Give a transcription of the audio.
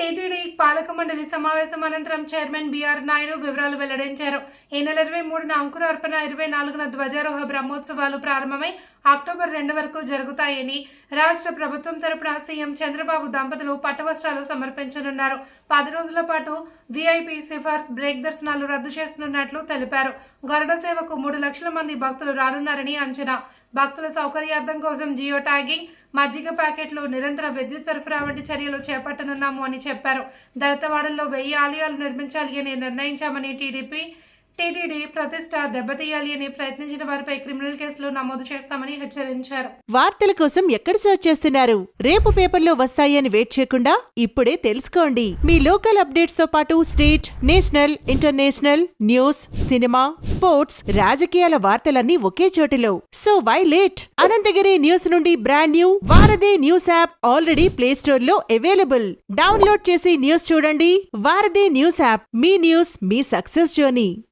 TTD పాలక మండలి సమావేశం అనంతరం చైర్మన్ బీఆర్ నాయుడు వివరాలు వెల్లడించారు. ఈ నెల ఇరవై మూడున అంకురార్పణ ఇరవై నాలుగున ధ్వజారోహ బ్రహ్మోత్సవాలు ప్రారంభమై అక్టోబర్ రెండు వరకు జరుగుతాయని రాష్ట్ర ప్రభుత్వం తరపున సీఎం చంద్రబాబు దంపతులు పట్టవస్త్రాలు సమర్పించనున్నారు. పది రోజుల పాటు వీఐపీ సిఫార్స్ బ్రేక్ దర్శనాలు రద్దు చేస్తున్నట్లు తెలిపారు. గరుడ సేవకు మూడు లక్షల మంది భక్తులు రానున్నారని అంచనా భక్తుల సౌకర్యార్థం కోసం జియో ట్యాగింగ్ మజ్జిగ ప్యాకెట్లు నిరంతర విద్యుత్ సరఫరా వంటి చర్యలు చేపట్టనున్నాము అని చెప్పారు. దళితవాడల్లో వెయ్యి ఆలయాలు నిర్మించాలి అని నిర్ణయించామని టీడీపీ టీటీడీ ప్రతిష్ట దెబ్బతీయాలి అని ప్రయత్నించిన వారిపై క్రిమినల్ కేసులు నమోదు చేస్తామని హెచ్చరించారు. వార్తల కోసం ఎక్కడ సర్చ్ చేస్తున్నారు? రేపు పేపర్లో వస్తాయని వెయిట్ చేయకుండా ఇప్పుడే తెలుసుకోండి. మీ లోకల్ అప్డేట్స్తో పాటు state national international news cinema sports రాజకీయాల వార్తలన్నీ ఒకే చోటులో. So why late Ananthagiri news నుండి బ్రాండ్ న్యూ వారదే న్యూస్ యాప్ ఆల్రెడీ ప్లే స్టోర్లో అవైలబుల్ డౌన్లోడ్ చేసి న్యూస్ చూడండి. వారదే న్యూస్ యాప్ మీ న్యూస్ మీ సక్సెస్ జర్నీ